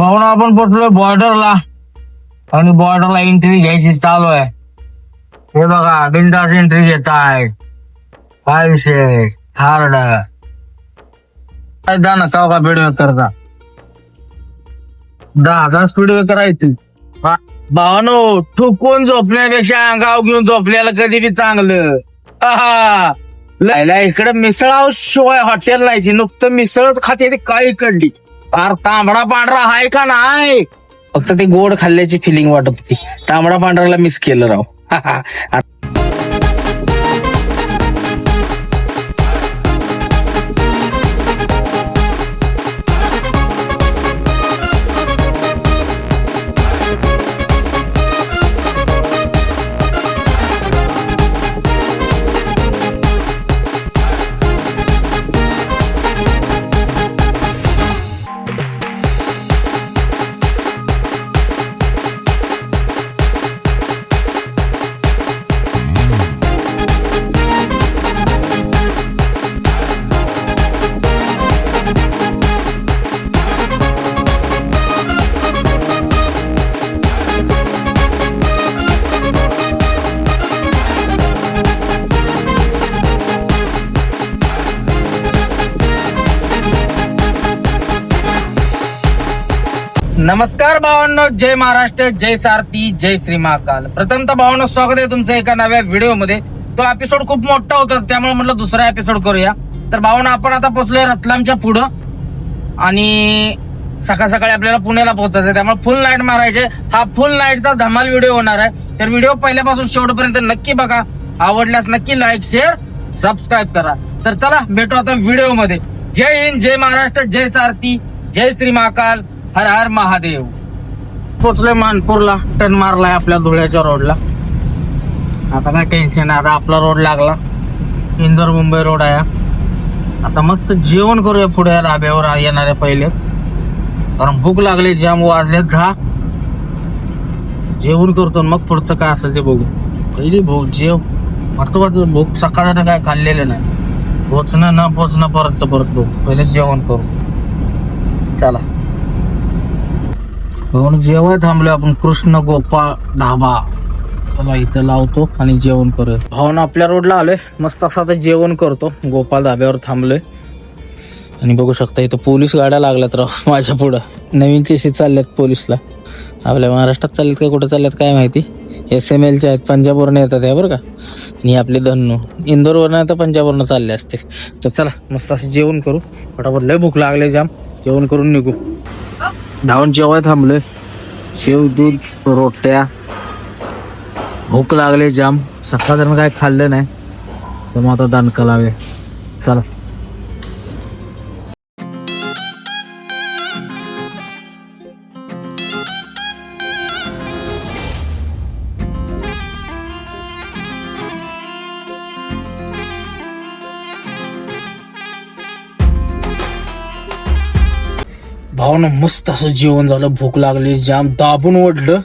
भावना आपण पोचलोय बॉर्डरला आणि बॉर्डरला एंट्री घ्यायची चालू आहे. हे बघा बिंदास एंट्री घेत आहे. काय विषय? हार्ड काय दा ना का स्पीड करता? दहा हजार स्पीड करायची. भावानो ठुकून झोपण्यापेक्षा अंगाव घेऊन झोपल्याला कधी बी चांगलं. आहा. लायला इकडे मिसळाव शिवाय हॉटेल नाही नुकतं मिसळच खाते ती काळी कडली फार तांबडा पांढरा हाय का नाही? फक्त ते गोड खाल्ल्याची फिलिंग वाटत होती. तांबडा पांढऱ्याला मिस केलं राव. भावांनो जय महाराष्ट्र जय सारथी जय श्री महाकाल. प्रथमतः भावांनो स्वागत आहे तुमचं एका नव्या व्हिडिओमध्ये. तो एपिसोड खूप मोठा होता त्यामुळे म्हटलं दुसरा एपिसोड करूया. तर भावांनो आपण आता पोहोचलोय रतलामच्या पुढं. आणि सकाळ सकाळी आपल्याला पुण्याला पोहोचायचं आहे. त्यामुळे फुल लाइट मारायचे. हा फुल नाईटचा धमाल व्हिडिओ होणार आहे. तर व्हिडिओ पहिल्यापासून शेवटपर्यंत नक्की बघा. आवडल्यास नक्की लाईक शेअर सबस्क्राईब करा. तर चला भेटू आता व्हिडिओमध्ये. जय हिंद जय महाराष्ट्र जय सारथी जय श्री महाकाल. हर हर महादेव. पोचलोय मानपूरला. टर्न मारलाय आपल्या धुळ्याच्या रोडला आता काय टेन्शन आहे आता आपला रोड लागला. इंदोर मुंबई रोड आहे हा. आता मस्त जेवण करूया पुढे या धाब्यावर येणारे पहिलेच. कारण भूक लागली जाम वाजले दहा. जेवण करतो मग पुढचं काय असं ते बघू. पहिली भूक जेव. महत्वाचं भूक सकाळचं काय खाल्लेलं नाही. पोचणं न पोचणं परतचं परत भूक पहिले जेवण करू. चला. म्हणून जेव्हा थांबलो आपण कृष्ण गोपाळ ढाबा. चला इथं लावतो आणि जेवण करूया. भाऊन आपल्या रोडला आलोय. मस्त असं आता जेवण करतो. गोपाळ धाब्यावर थांबलोय. आणि बघू शकता इथं पोलीस गाड्या लागल्यात राव माझ्या पुढं. नवीन चेसी चालल्यात पोलीसला. आपल्या महाराष्ट्रात चालल्यात का कुठं चालल्यात काय माहिती? एस एम एलच्या आहेत पंजाबवरनं येतात या बरं का. आणि आपले धन्नू. इंदोरवरनं आता पंजाबवरनं चालले असते तर चला मस्त असं जेवण करू. फटाफट लय भूक लागले जाम. जेवण करून निघू. धावून जेवाय थांबलोय. शेव दूध रोट्या. भूक लागले जाम. सकाळ काय खाल्लं नाही. तर मग आता दणका लावे चला. भावना मस्त असं जेवण झालं भूक लागली जाम दाबून ओढलं.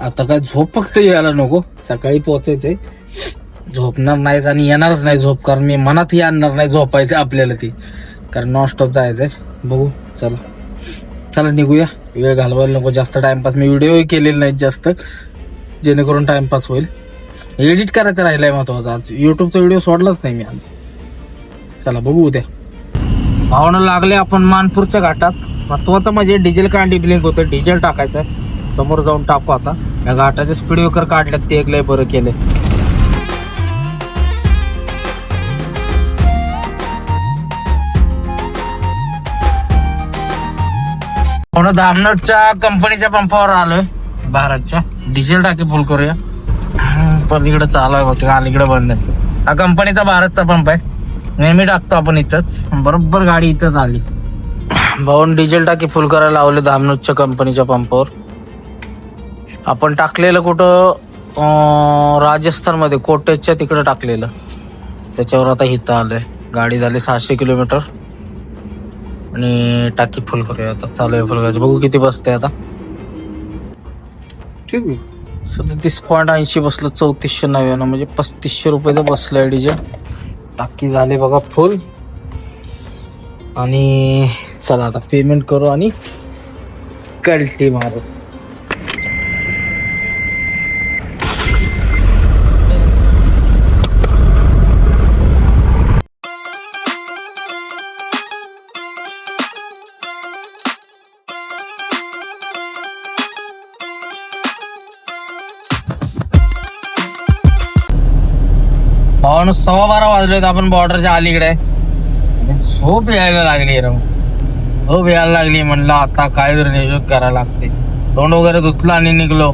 आता काय झोप फक्त यायला नको. सकाळी पोचायचंय झोपणार नाहीत आणि येणारच नाही झोप कारण मी मनातही आणणार नाही झोपायचं आपल्याला ती. कारण नॉनस्टॉप जायचंय. बघू चला. चला निघूया. वेळ घालवायला नको जास्त टाइमपास मी व्हिडिओही केलेले नाहीत जास्त. जेणेकरून टाइमपास होईल. एडिट करायचं राहिलाय महत्वाचं. आज युट्यूबचा व्हिडिओ सोडलाच नाही मी आज. चला बघू उद्या. भावना लागले आपण मानपूरच्या घाटात. महत्वाचं म्हणजे डिझेल कांडी ब्लिंक होतं डिझेल टाकायचं. समोर जाऊन टाकू आता. या घाटाचे स्पीड ब्रेकर काढल्यात ते एक लय बरं केले भावना दामनरच्या कंपनीच्या पंपावर आलोय. भारतच्या. डिझेल टाकी फुल करूया. पण इकडे चालू आहे होते अलीकडे बंद आहे. हा कंपनीचा भारतचा पंप आहे. नेहमी टाकतो आपण इथंच. बरोबर गाडी इथंच आली. भाऊन डिझेल टाकी फुल करायला लावले धामनूजच्या कंपनीच्या पंपावर. आपण टाकलेलं कुठं राजस्थानमध्ये कोटेच्या तिकडं टाकलेलं. त्याच्यावर आता इथं आलोय. गाडी झाली सहाशे किलोमीटर. आणि टाकी फुल करूया आता. चालू आहे फुल करायचं. बघू किती बसते आता. ठीक आहे. सदतीस पॉईंट ऐंशी बसलं चौतीसशे नव्याण्णव म्हणजे पस्तीसशे रुपयाचं बसलं डिझेल. टाकी झाली बघा फुल आणि चला आता पेमेंट करू आणि कल्टी मारू. भावानं सव्वा बारा वाजलेत आपण बॉर्डरच्या अलीकडे. झोप यायला लागली राव झोप यायला लागली म्हणलं आता काय तरी नियोजन करायला लागते तोंड वगैरे धुतलं आणि निघलो.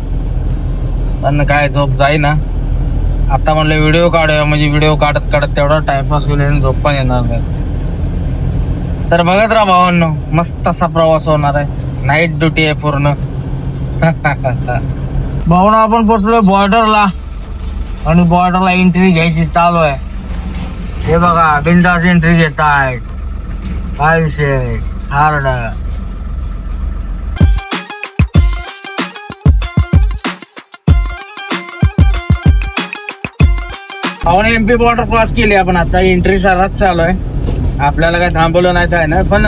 पण काय झोप जाईना. आता म्हणलं व्हिडिओ काढूया. म्हणजे व्हिडिओ काढत काढत तेवढा टाइमपास होईल आणि झोप पण येणार नाही. तर बघत राहा भावांनो मस्त असा प्रवास होणार आहे. नाईट ड्युटी आहे पूर्ण. भावना आपण पोहोचलोय बॉर्डरला आणि बॉर्डरला एंट्री घ्यायची चालू आहे. हे बघा बिंदास एंट्री घेत आहेत काय विषय हार्ड पाहुणे एमपी बॉर्डर क्रॉस केली आपण आता. एंट्री सर्रात चालू आहे. आपल्याला काय थांबवलं नाही काय ना पण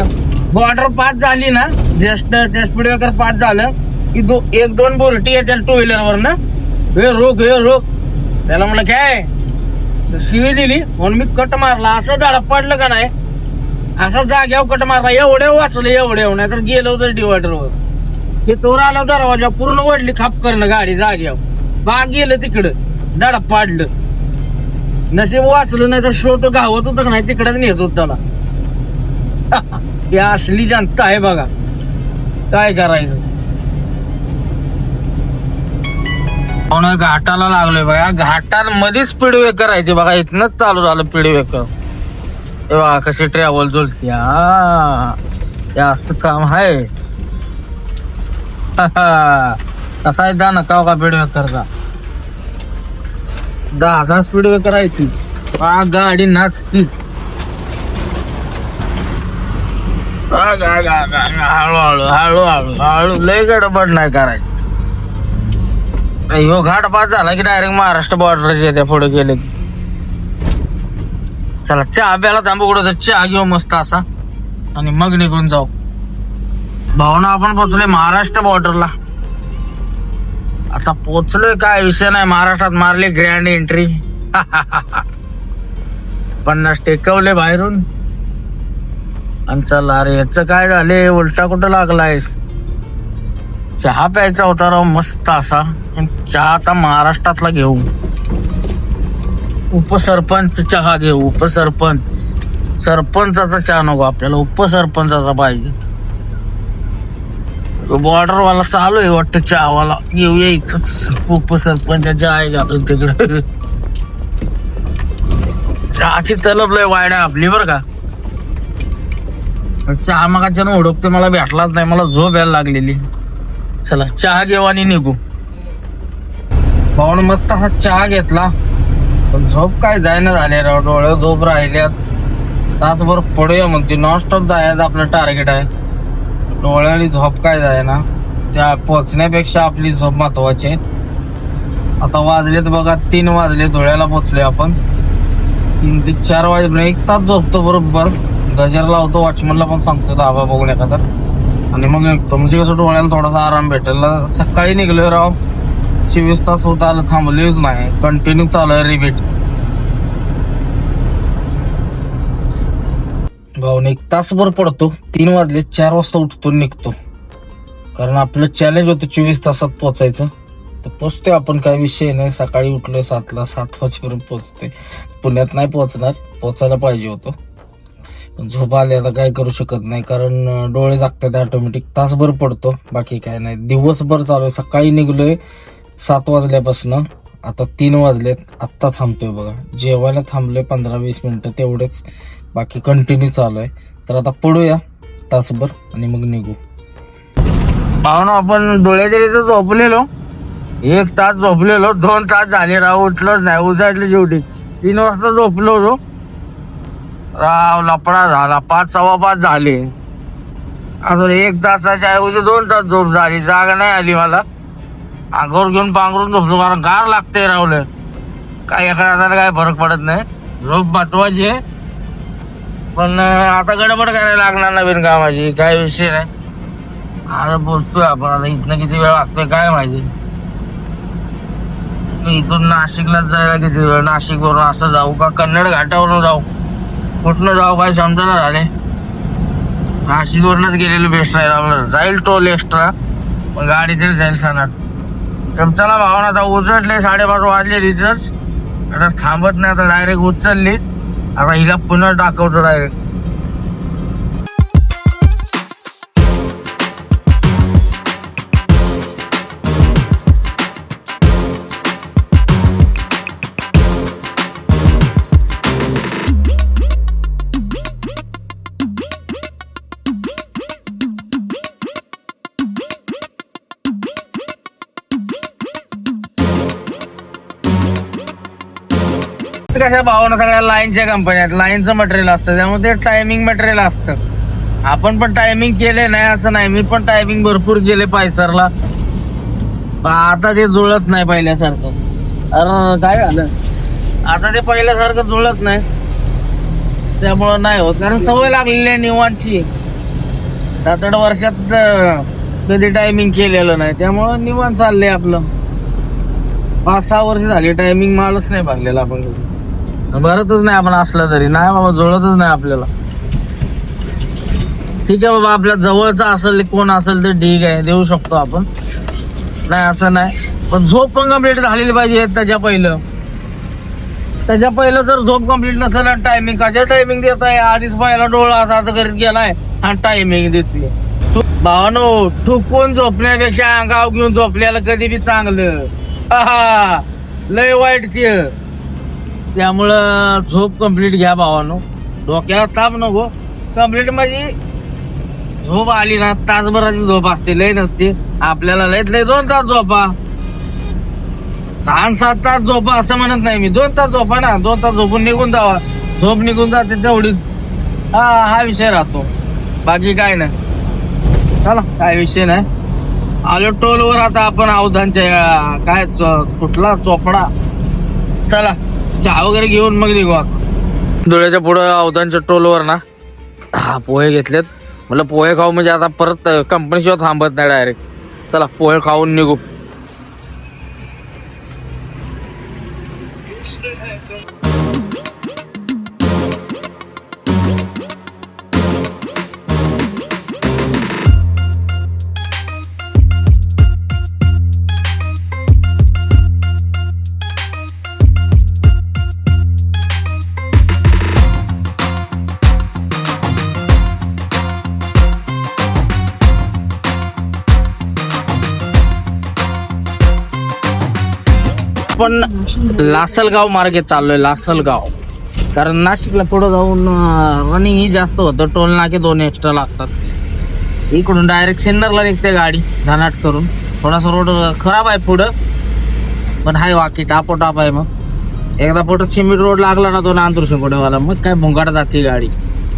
बॉर्डर पास झाली ना जस्ट त्या स्पीड ब्रेकर पास झालं की दो एक दोन बोरटी आहे त्या टू व्हीलरवर ना हे रोक हे रोक. त्याला म्हणलं काय शिवी दिली. म्हणून मी कट मारला. असं झाड पडलं का नाही? असा जाग्यावर कट मारला. एवढे वाचले एवढे. नाही तर गेलो तर डिवायडरवर हे तोर आला दरवाजा पूर्ण वडली खाप करणं गाडी जाग्यावर बाग गेलं तिकडं. दडा पाडलं. नशीब वाचलं नाही तर शोट गावत होतं नाही तिकडेच नेत होत त्याला. ही असली जनता आहे बघा. काय करायचं? आपण घाटाला लागलोय बघा. घाटांमध्ये स्पीड ब्रेकर आहे ते बघा. इथनच चालू झालं स्पीड ब्रेकर हे बघा कशी ट्रॅव्हल जोडती हा असं काम आहे. कसा आहे? दा नका हो का स्पीड ब्रेकरचा दहा स्पीड ब्रेकर आहे ती. गाडी नाचतीच. हळूहळू हळूहळू हळू. लय गडबड नाही करायची. ह्यो घाट पास झाला की डायरेक्ट महाराष्ट्र बॉर्डरचे येते पुढे गेले. चला चहा प्याला थांबू कुठं तर. चहा घेऊ मस्त असा. आणि मग निघून जाऊ. भावना आपण पोचले महाराष्ट्र बॉर्डरला आता पोचलोय काय विषय नाही. महाराष्ट्रात मारली ग्रँड एंट्री पन्नास टेकवले बाहेरून. आणि चला अरे याच काय झाले? उलटा कुठं लागलायस? चहा प्यायचा होता राव मस्त असा. पण चहा आता महाराष्ट्रातला घेऊ. उपसरपंच चहा घेऊ उपसरपंच. सरपंचाचा चहा नको आपल्याला उपसरपंचाचा पाहिजे. बॉर्डर वाला चालू आहे वाटतं चहावाला. घेऊया इथंच. उपसरपंचाच्या आहे घालून तिकडं? चहाची तलब लय वाईड आहे आपली बरं का. चहा मगाच्यानं ओळखते मला भेटलाच नाही. मला झोप यायला लागलेली. चला चहा घेऊ आणि निघू. भाऊन मस्त असा चहा घेतला. पण झोप काय जायना झाले राव डोळे झोप राहिल्यात. तासभर पडूया म्हणते नॉनस्टॉप जायचं आपलं टार्गेट आहे. डोळ्याने झोप काय जायना त्या पोचण्यापेक्षा आपली झोप महत्वाची आहे. आता वाजलेत बघा तीन वाजले धुळ्याला पोचले आपण. तीन ते चार वाजेपर्यंत एक तास झोपतो बरोबर. गजर लावतो वॉचमनला पण सांगतो धाबा बघून एखादा. आणि मग निघतो म्हणजे कसं डोळ्याला थोडासा आराम भेटेल. सकाळी निघलोय राव. चोवीस तास होत आलं थांबलेच नाही. कंटिन्यू चालू आहे रिपीट भाऊन एक तासभर पडतो. तीन वाजले चार वाजता उठतो निघतो. कारण आपलं चॅलेंज होतं चोवीस तासात पोचायचं. तर पोचतोय आपण काय विषय नाही. सकाळी उठलोय सातला सात वाजेपर्यंत पोचते पुण्यात नाही पोचणार. पोचायला पाहिजे होतं. पण झोप आली आता काय करू शकत नाही कारण डोळे जागतात ऑटोमॅटिक तासभर पडतो बाकी काय नाही. दिवसभर चालू आहे. सकाळी निघलोय सात वाजल्यापासनं आता तीन वाजलेत आत्ता थांबतोय बघा. जेवायला थांबलोय पंधरा वीस मिनटं तेवढेच बाकी कंटिन्यू चालू आहे. तर आता पडूया तासभर आणि मग निघू. पाहुणं आपण डोळ्याच्या इथं झोपलेलो एक तास झोपलेलो दोन तास झाले राव उठलोच नाही. उजाडली शेवटी. तीन वाजता झोपलो होतो. राव लपडा झाला. पाच सव्वा पाच झाले. अजून एक तासाच्या ऐवजी दोन तास झोप झाली. जागा नाही आली मला. अंगावर घेऊन पांघरून झोपलो. कारण गार लागते रावलं. काय एका तासाला काय फरक पडत नाही. झोप महत्वाची आहे. पण आता गडबड करायला लागणार नवीन कामाची. काय विषय नाही. आता पोचतोय आपण. आता इथनं किती वेळ लागतोय काय माहिती. इथून नाशिकलाच जायला किती वेळ? नाशिकवरून असं जाऊ का? कन्नड घाटावरून जाऊ? कुठनं जाऊ काय समजायला झाले. नाशिक वरूनच गेलेलं बेस्ट राहील आपलं जाईल टोल एक्स्ट्रा पण गाडी तरी जाईल सणात. तर चला भावना आता उचलले साडेपाच वाजले तिथंच. आता थांबत नाही आता डायरेक्ट उचलली. आता हिला पुन्हा दाखवतो डायरेक्ट कशा भावानं सगळ्या लाईनच्या कंपन्या आहेत? लाईनचं मटेरियल असतं त्यामुळे ते टायमिंग मटेरियल असतं. आपण पण टायमिंग केले नाही असं नाही. मी पण टायमिंग भरपूर केले पायसरला. आता ते जुळत नाही पहिल्यासारखं. अरे काय झालं? आता ते पहिल्यासारखं जुळत नाही. त्यामुळं नाही होत. कारण सवय लागलेली आहे निवांची सात आठ वर्षात कधी टायमिंग केलेलं नाही. त्यामुळं निवांत चाललंय आपलं. पाच सहा वर्ष झाली टायमिंग मालच नाही भरलेला आपण. कधी. भरतच नाही आपण असलं तरी. नाही बाबा जुळतच नाही आपल्याला. ठीक आहे बाबा आपल्या जवळचा असेल कोण असेल तर ठीक आहे देऊ शकतो आपण. नाही असं नाही. पण झोप पण कंप्लीट झालेली पाहिजे त्याच्या पहिलं. त्याच्या पहिलं जर झोप कंप्लीट नसेल आणि टायमिंग कशा टायमिंग देत आहे? आधीच पहिला डोळा असा असं करीत गेलाय आणि टायमिंग देते भावानो ठुकून झोपण्यापेक्षा गाव घेऊन झोपल्याला कधी बी चांगलं. लय वाईट ते त्यामुळं झोप कंप्लीट घ्या भावानो. डोक्याला ताप नको. कंप्लीट म्हणजे झोप आली ना तासभराची झोप असते लय नसते. आपल्याला लयत लय दोन तास झोपा. सहा सात तास झोपा असं म्हणत नाही मी. दोन तास झोपा ना. दोन तास झोपून निघून जावा. झोप निघून जाते तेवढीच. हा हा विषय राहतो. बाकी काय नाही. चला काय विषय नाही. आलो टोलवर आता आपण अवधानच्या काय चो- कुठला चोपडा? चला. चहा वगैरे घेऊन मग निघू धुळ्याच्या पुढं अवधानच्या टोलवर ना. हा पोहे घेतलेत. म्हटलं पोहे खाऊ म्हणजे आता परत कंपनीशिवाय थांबत नाही डायरेक्ट चला पोहे खाऊन निघू. पण लासलगाव मार्गे चाललोय लासलगाव. कारण नाशिकला पुढं जाऊन रनिंग ही जास्त होतं. टोल नाके दोन एक्स्ट्रा लागतात. इकडून डायरेक्ट सिन्नरला निघते गाडी धनाट करून. थोडासा रोड खराब आहे पुढं. पण हाय वाकी टापोटाप आहे मग. एकदा पोटं सिमेंट रोड लागला ना तो नांदूर शिंगोडेवाला मग काय भुंगाड जाते गाडी.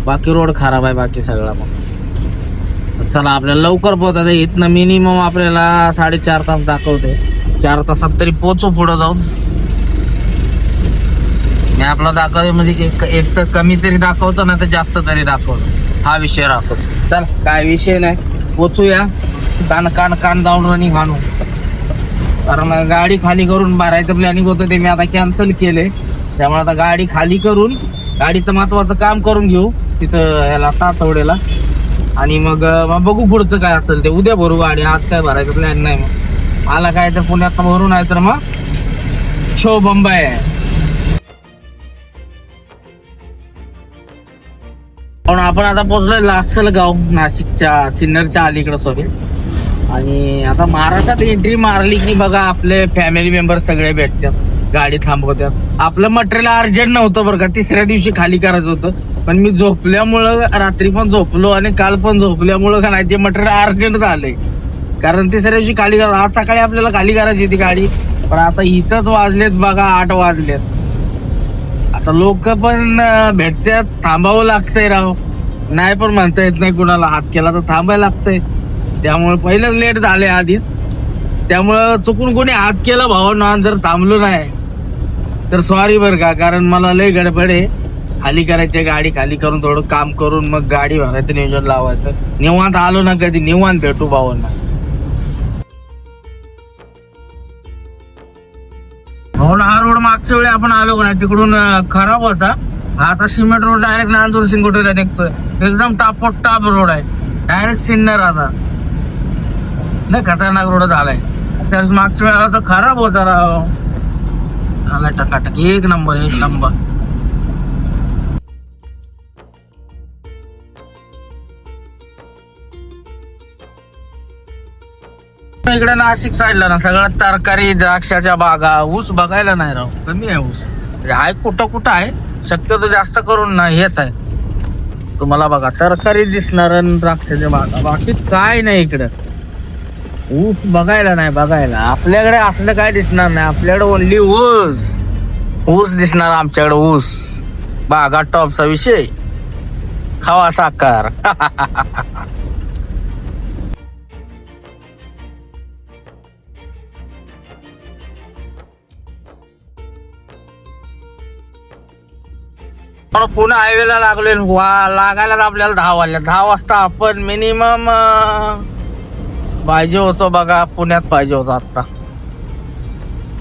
बाकी रोड खराब आहे बाकी सगळा मग. चला आपल्याला लवकर पोहोचायचं इथनं मिनिमम आपल्याला साडेचार तास दाखवते. चार तासात तरी पोचू पुढं जाऊन. मी आपला दाखवतो म्हणजे एक- एक तर कमी तरी दाखवतो ना तर जास्त तरी दाखवतो. हा विषय राहतो. चल काय विषय नाही. पोचूया. कान कान कान जाऊन रनिंग आणू कारण गाडी खाली करून भरायचं प्लॅनिंग होतं ते मी आता कॅन्सल केले त्यामुळे आता गाडी खाली करून गाडीचं महत्वाचं काम करून घेऊ. तिथं ह्याला तातवडेला. आणि मग मग बघू पुढचं काय असेल ते. उद्या भरू गाडी. आज काय भरायचं प्लॅन नाही मग. आला काय तर पुण्यात भरून आहे तर मग शो बंबई पण आपण आता पोहोचलोय लासलगाव नाशिकच्या सिन्नरच्या अलीकडे सॉरी आणि आता महाराष्ट्रात एंट्री मारली की बघा आपले फॅमिली मेंबर सगळे भेटतात गाडी थांबवतात. आपलं मटेरियल अर्जंट नव्हतं बरं का तिसऱ्या दिवशी खाली करायचं होतं. पण मी झोपल्यामुळं रात्री पण झोपलो आणि काल पण झोपल्यामुळं का नाही ते मटेरियल अर्जंट झालंय. कारण तिसऱ्या दिवशी खाली करा आज सकाळी आपल्याला खाली करायची ती गाडी. पण आता हिचंच वाजलेत बघा आठ वाजलेत. आता लोक पण भेटत्यात भेटतात थांबावं लागतंय राव. नाही पण म्हणता येत नाही कुणाला हात केला तर थांबायला लागतंय. त्यामुळे पहिलंच लेट झाले आधीच. त्यामुळं चुकून कोणी हात केला भावांना जर थांबलो नाही. तर सॉरी बरं का कारण मला लय गडबड आहे. खाली करायची गाडी खाली करून थोडं काम करून मग गाडी भरायचं नियोजन लावायचं. निवांत आलो ना कधी निवांत भेटू भावांना. मागच्या वेळी आपण आलो का नाही तिकडून खराब होता. आता सिमेंट रोड डायरेक्ट नांदूर सिंगोटीला निघतोय. एकदम टापोट टाप रोड आहे. डायरेक्ट सिन्नर आता. नाही खतरनाक रोड झालाय. त्यावेळेस मागच्या वेळेला तर खराब होता राव. आला टकाटक. एक नंबर एक नंबर. इकडे नाशिक साईडला ना सगळं तरकारी द्राक्षाच्या बागा. ऊस बघायला नाही राव. कमी आहे ऊस. म्हणजे आहे कुठं कुठं आहे शक्यतो जास्त करून ना हेच आहे. तुम्हाला बघा तरकारी दिसणार आणि द्राक्षाच्या बागा. बाकी काय नाही इकडं. ऊस बघायला नाही बघायला. आपल्याकडे असलं काय दिसणार नाही. आपल्याकडे ओनली ऊस. ऊस दिसणार आमच्याकडे ऊस. बागा टॉपचा विषय. खावा साकार पण पुणे हायवेला लागले वा लागायला आपल्याला दहा वाजल्या दहा वाजता आपण मिनिमम पाहिजे होतो बघा पुण्यात पाहिजे होतो आता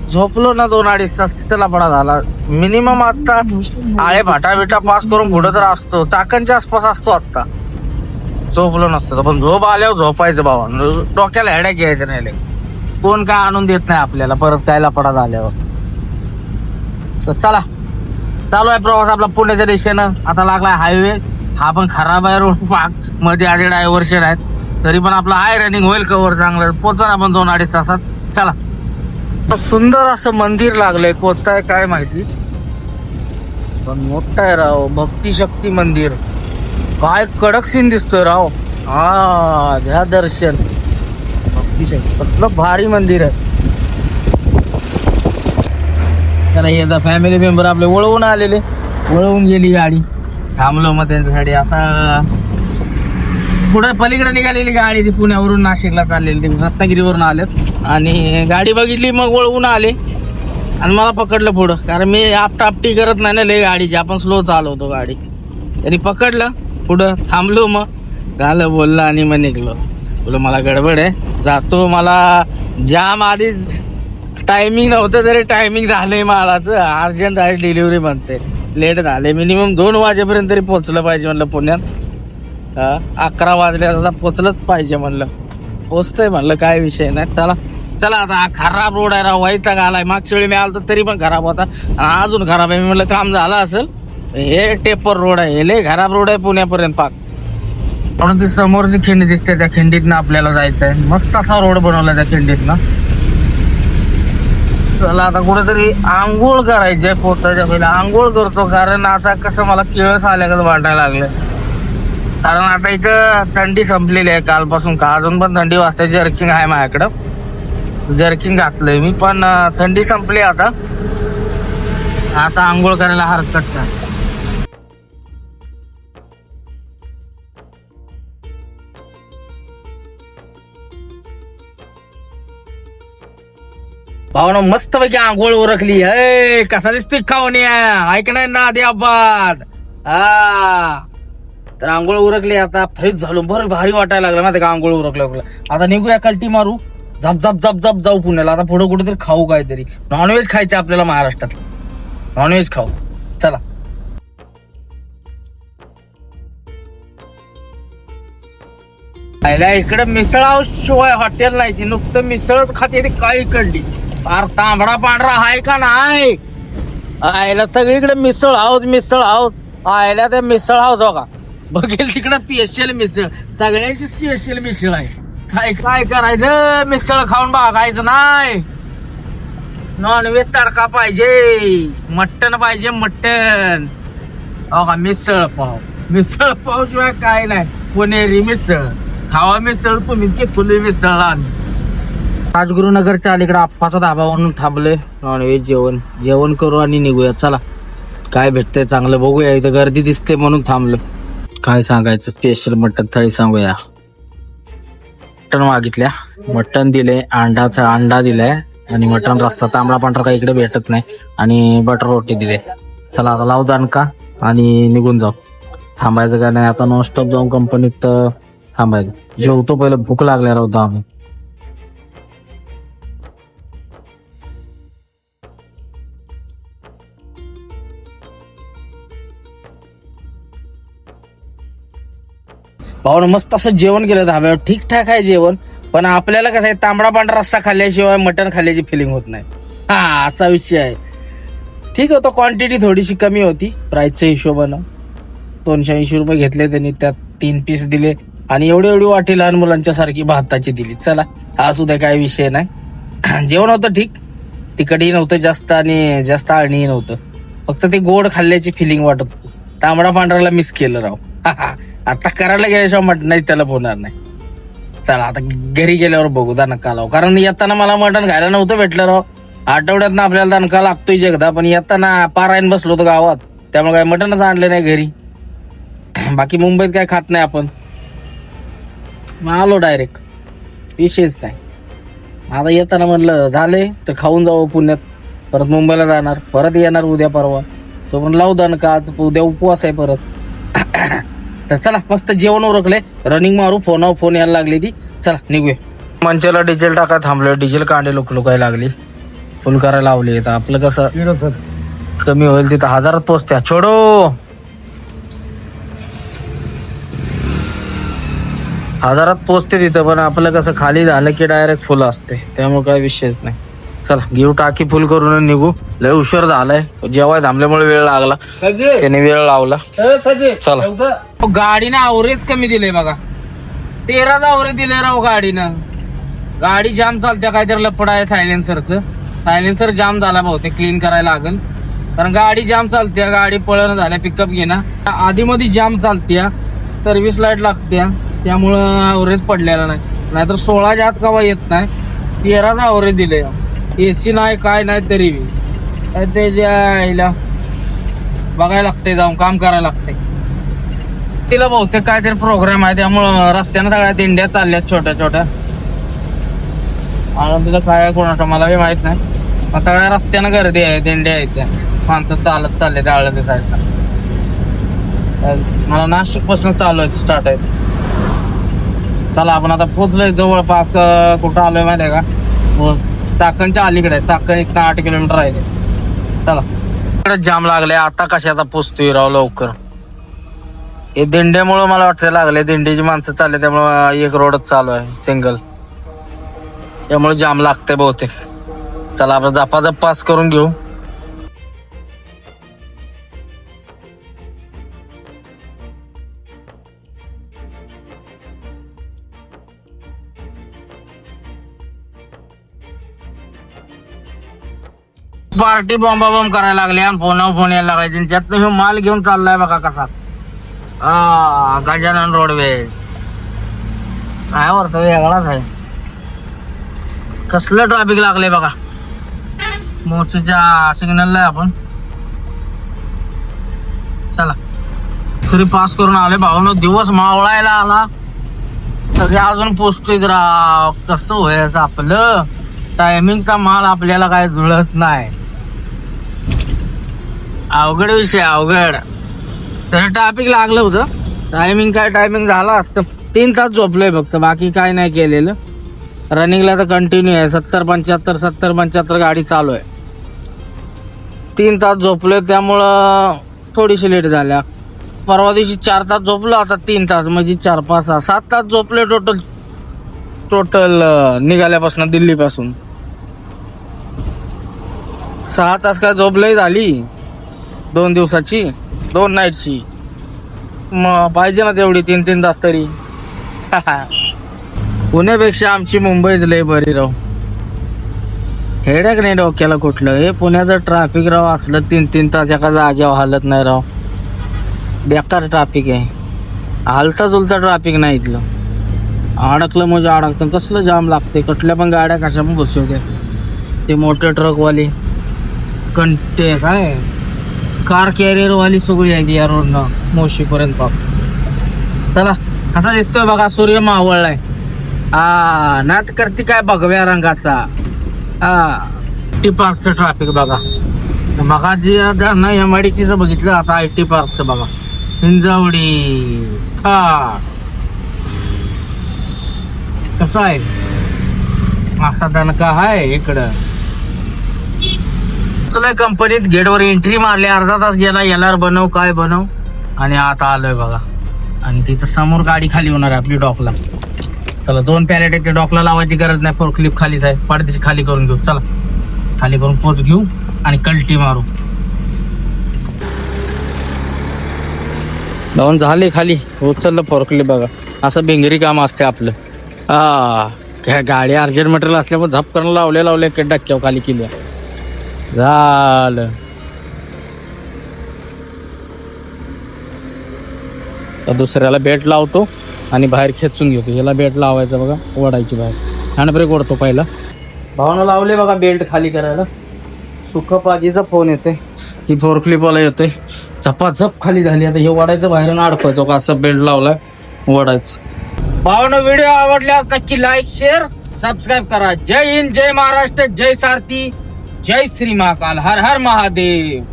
झोपलो ना दोन अडीच तास तिथला पडा झाला. मिनिमम आता आळे भाटा बिटा पास करून पुढे तर असतो. चाकणच्या आसपास असतो आता झोपलो नसतो. पण झोप आल्यावर झोपायचं बाबा. डोक्याला हेड्या घ्यायचं नाही कोण काय आणून देत नाही आपल्याला. परत काय लपडा झाल्यावर. तर चला. चालू आहे प्रवास आपला पुण्याच्या दिशेनं. आता लागलाय हायवे हा पण खराब आहे रोड पाकमध्ये आधी डायव्हर्शन आहेत तरी पण आपला हाय रनिंग होईल कव्हर चांगलं? पोचा आपण दोन अडीच तासात. चला. सुंदर असं मंदिर लागलंय. कोणतं आहे काय माहिती? पण मोठं आहे राव. भक्ती शक्ती मंदिर. काय कडक सीन दिसतोय राव. हा घ्या दर्शन. भक्ती शक्ती कसलं भारी मंदिर आहे. त्याला हे फॅमिली मेंबर आपले वळवून आलेले. वळवून गेली गाडी. थांबलो मग त्यांच्यासाठी असा पुढे पलीकडे निघालेली गाडी ती पुण्यावरून नाशिकला चाललेली. ती रत्नागिरीवरून आलेत. आणि गाडी बघितली मग वळवून आले. आणि मला पकडलं पुढं. कारण मी आपटापटी करत नाही ना लय गाडीची. आपण स्लो चालवतो गाडी. त्यांनी पकडलं पुढं थांबलो मग. झालं बोललं आणि मग निघलो. बोल मला गडबड आहे. जातो मला जाम आधीच टायमिंग नव्हतं तरी टायमिंग झालंय मालाचं. अर्जंट आहे डिलिव्हरी म्हणते. लेट झाले मिनिमम दोन वाजेपर्यंत तरी पोचलं पाहिजे म्हणलं पुण्यात. अकरा वाजले आता पोचलंच पाहिजे म्हणलं. पोचतंय म्हणलं काय विषय नाही. चला चला आता. खराब रोड आहे राव. वाईटा आलाय. मागच्या वेळी मी आलो तरी पण खराब होता. अजून खराब आहे. मी म्हणलं काम झालं असेल. हे टेपर रोड आहे. हे लय खराब रोड आहे पुण्यापर्यंत पाक. म्हणून ती समोरची खिंडी दिसते. त्या खिंडीतनं आपल्याला जायचं आहे मस्त असा रोड बनवला त्या खिंडीतनं. चला आता कुठेतरी आंघोळ करायची आहे पोटाच्या पहिला. आंघोळ करतो कारण आता कसं मला किळस आल्यागत वाटायला लागलं. कारण आता इथं थंडी संपलेली आहे कालपासून. का अजून पण थंडी वाजते. जर्किंग आहे माझ्याकडं. जर्किंग घातलंय मी पण थंडी संपली आता. आता आंघोळ करायला हरकत नाही. भावना मस्त पैकी आंघोळ उरकली. अय कसा दिसते खाऊन ऐक नाही ना आधी आबाद. हा. तर आंघोळ उरकली आता फ्रेश झालो. बरं भारी वाटायला लागलं माहिती का आंघोळ उरकलं आता निघूया कल्टी मारू. झप झप झप झप जाऊ पुण्याला. आता पुढे कुठेतरी खाऊ काहीतरी. नॉनव्हेज खायचं आपल्याला महाराष्ट्रात नॉनव्हेज खाऊ. चला. पहिल्या इकडे मिसळ शिवाय हॉटेल नाही. ती नुकतं मिसळच खाते ती काळी कळली फार तांबडा पांढरा आहे का नाही? आयला सगळीकडे मिसळ आहोत मिसळ आहोत. आयला ते मिसळ आहोत हो का बघेल तिकडे स्पेशल मिसळ. सगळ्यांची स्पेशल मिसळ आहे. काय काय करायचं? मिसळ खाऊन बघायचं नाही. नॉनव्हेज तडका पाहिजे. मटण पाहिजे मटण. का मिसळ पाव. मिसळ पाव शिवाय काय नाही. पुणेरी मिसळ. खावा मिसळ तुम्ही की फुले मिसळ आम्ही. राजगुरुनगरच्या अलीकडे आप्पाचा धाबा म्हणून थांबलोय. नॉनव्हेज जेवण. जेवण करू आणि निघूया चला. काय भेटतंय चांगलं बघूया. इथं गर्दी दिसते म्हणून थांबलो काय सांगायचं? स्पेशल मटन थाळी सांगूया. मटन मागितल्या. मटन दिले अंडा अंडा दिलाय आणि मटन रस्ता तांबडा पांढरा काही इकडे भेटत नाही. आणि बटर रोटी दिले. चला आता लावू दान का आणि निघून जाऊ. थांबायचं का नाही. आता नॉनस्टॉप जाऊन कंपनीत थांबायचं. जेवतो पहिलं. भूक लागल्या होतो आम्ही भाऊन मस्त असं जेवण केलं धाब्यावर ठीकठाक आहे जेवण पण आपल्याला कसं आहे तांबडा पांढरा रस्सा खाल्ल्याशिवाय मटण खाल्ल्याची फिलिंग होत नाही. हा असा विषय आहे. ठीक होतं क्वांटिटी थोडीशी कमी होती. प्राईसच्या हिशोबानं दोनशे ऐंशी रुपये घेतले त्यांनी त्यात तीन पीस दिले. आणि एवढी एवढी वाटी लहान मुलांच्या सारखी भाताची दिली. चला हा सुद्धा काय विषय नाही. जेवण होतं ठीक. तिकडही नव्हतं जास्त आणि जास्त आळणीही नव्हतं. फक्त ते गोड खाल्ल्याची फिलिंग वाटत होती. तांबडा पांढराला मिस केलं राव. आता करायला गेल्याशिवाय मटणाची त्याला होणार नाही. चला आता घरी गेल्यावर बघू दणका लाव. कारण येताना मला मटण खायला नव्हतं भेटलं राव. आठवड्यात ना आपल्याला दणका लागतोय जगदा पण येताना पारायण बसलो होतो गावात. त्यामुळे काय मटणच आणलं नाही घरी. बाकी मुंबईत काय खात नाही आपण. मग आलो डायरेक्ट विषयच नाही. आता येताना म्हणलं झाले तर खाऊन जाऊ पुण्यात. परत मुंबईला जाणार. परत येणार उद्या परवा. तो पण लावू दणका आज उद्या उपवास आहे परत. तर चला मस्त जेवण उरकले रनिंग मारू फोनावर फोन यायला लागली ती. चला निघूया. मंचाला डिझेल टाका थांबलं डिझेल कांडे लोक लोकाय लागली. फुल करायला लावली तर आपलं कसं? कमी होईल तिथं हजारात पोचत्या. छोडो! हजारात पोचते तिथं पण आपलं कसं खाली झालं की डायरेक्ट फुल असते. त्यामुळे काय विषयच नाही. चला घेऊ टाकी फुल करून निघू. लय उशीर झालाय. जेव्हा थांबल्यामुळे वेळ लागला. त्याने वेळ लावला. चला. गाडीनं आवरेज कमी दिले बघा. तेरा आवरेज दिले राव गाडीनं. गाडी जाम चालत्या काहीतरी लपड आहे सायलेन्सरचं. सायलेन्सर जाम झाला बहुतेक क्लीन करायला लागल. कारण गाडी जाम चालत्या गाडी पळण झाल्या पिकअप घेणार आधी मध्ये जाम चालत्या सर्व्हिस लाइट लागत्या. त्यामुळं अवरेज पडलेला नाही. नाहीतर सोळाच्या आत कवा येत नाही. तेराचा अवरेज दिले. एसी नाही काय नाही तरी. ते काय त्याच्या बघायला लागतंय जाऊन काम करायला लागतंय. तिला बहुतेक काहीतरी प्रोग्राम आहे त्यामुळं रस्त्यानं सगळ्या दिंड्या चालल्यात छोट्या छोट्या. आनंदीला काय कोणाचं मला बी माहीत नाही. सगळ्या रस्त्यानं गर्दी आहे दिंड्या आहेत त्या माणसं चालत चालले त्या आळंदी साईडला. मला नाशिकपासून चालू आहे स्टार्ट आहे चला आपण आता पोचलोय जवळपास कुठं आलोय माहिती आहे का? चाकणच्या अलीकडे आहे चाकण इथं आठ किलोमीटर आहे चला. इकडे जाम लागले आता कशाचा पोचतोय राव लवकर? हे दिंड्यामुळं मला वाटतं लागले दिंडीची माणसं चालले त्यामुळं एक रोडच चालू आहे सिंगल त्यामुळे जाम लागते बहुतेक. चला आपण जपाजप पास करून घेऊ. पार्टी बॉम्बा बॉम्ब करायला लागले आणि फोनावर फोन यायला लागले त्यातनं ह्यो माल घेऊन चाललाय बघा कसा. हा गजानन रोडवेज काय वरतो वेगळाच आहे. कसलं ट्रॅफिक लागले बघा. मोर्चीच्या सिग्नलला आहे आपण. चला. तरी पास करून आले भाऊन दिवस मावळायला आला. तरी अजून पोचतोय जरा कसं व्हायचं आपलं? टायमिंगचा माल आपल्याला काय जुळत नाही. अवघड विषय अवघड. तर ट्रॅफिक लागलं होतं. टायमिंग काय टायमिंग झालं असतं. तीन तास झोपलोय फक्त बाकी काय नाही केलेलं. रनिंगला तर कंटिन्यू आहे. सत्तर पंच्याहत्तर सत्तर पंच्याहत्तर गाडी चालू आहे. तीन तास झोपलोय त्यामुळं थोडीशी लेट झाल्या. परवा दिवशी चार तास झोपलो आता तीन तास म्हणजे चार पाच सहा सात तास झोपले टोटल टोटल निघाल्यापासून दिल्लीपासून. सहा तास काय झोपलंही झाली. दोन दिवसाची दोन नाईटची मग पाहिजे ना तेवढी तीन तीन तास तरी. पुण्यापेक्षा आमची मुंबईच लय बरी राव. हेडक नाही डोक्याला कुठलं. हे पुण्याचं ट्रॅफिक राव असलं तीन तीन तास एका जाग्यावर हालत नाही राव. बेकार ट्रॅफिक आहे. हालता जुलता ट्रॅफिक नाही इथलं. अडकलं म्हणजे अडकतं. कसलं जाम लागते कुठल्या पण गाड्या कशा पण घुसवत्या ते मोठे ट्रकवाले कंटे काय? कार कॅरियरवाली सगळी आहे या रोडनं मोशीपर्यंत पाक चला कसा दिसतोय बघा सूर्य मावळलाय. हा नात करते काय बघव्या रंगाचा? हा टी पार्कचं ट्रॅफिक बघा. बघा जी आता ना एम आय डी बघितलं आता आय टी पार्कचं बघा. हिंजावडी. हा. कसं आहे? असा दणका आहे इकडं. चला कंपनीत गेटवर एंट्री मारली अर्धा तास गेला एलआर बनव काय बनव? आणि आता आलोय बघा. आणि तिथं समोर गाडी खाली होणार आहे आपली डॉकला. चला दोन पॅलेट आहेत डॉकला लावायची गरज नाही. फोर क्लिप खालीच आहे. पडदेशी खाली करून घेऊ. चला खाली करून पोच घेऊ आणि कल्टी मारू. जाऊन झाले खाली. उचललं फोरकली बघा. असं भिंगरी काम असते आपलं. हा गाडी अर्जंट मटेरियल असल्यामुळे झप करून लावले लावले की खाली केली. झालं तर दुसऱ्याला बेट लावतो आणि बाहेर खेचून घेतो. याला बेट लावायचा बघा ओढायची बाहेर. हँड ब्रेक ओढतो पहिला. भावना लावले बघा बेल्ट खाली करायला. सुख पाजीचा फोन येते ही फोर क्लिपवाला येतोय. झपाझप खाली झाली. आता हे ओढायचं बाहेर अडकवतो का? असं बेल्ट लावलाय ओढायचं. भावना व्हिडिओ आवडल्यास नक्की लाईक शेअर सबस्क्राईब करा. जय हिंद जय महाराष्ट्र जय सारथी. जय श्री महाकाल हर हर महादेव।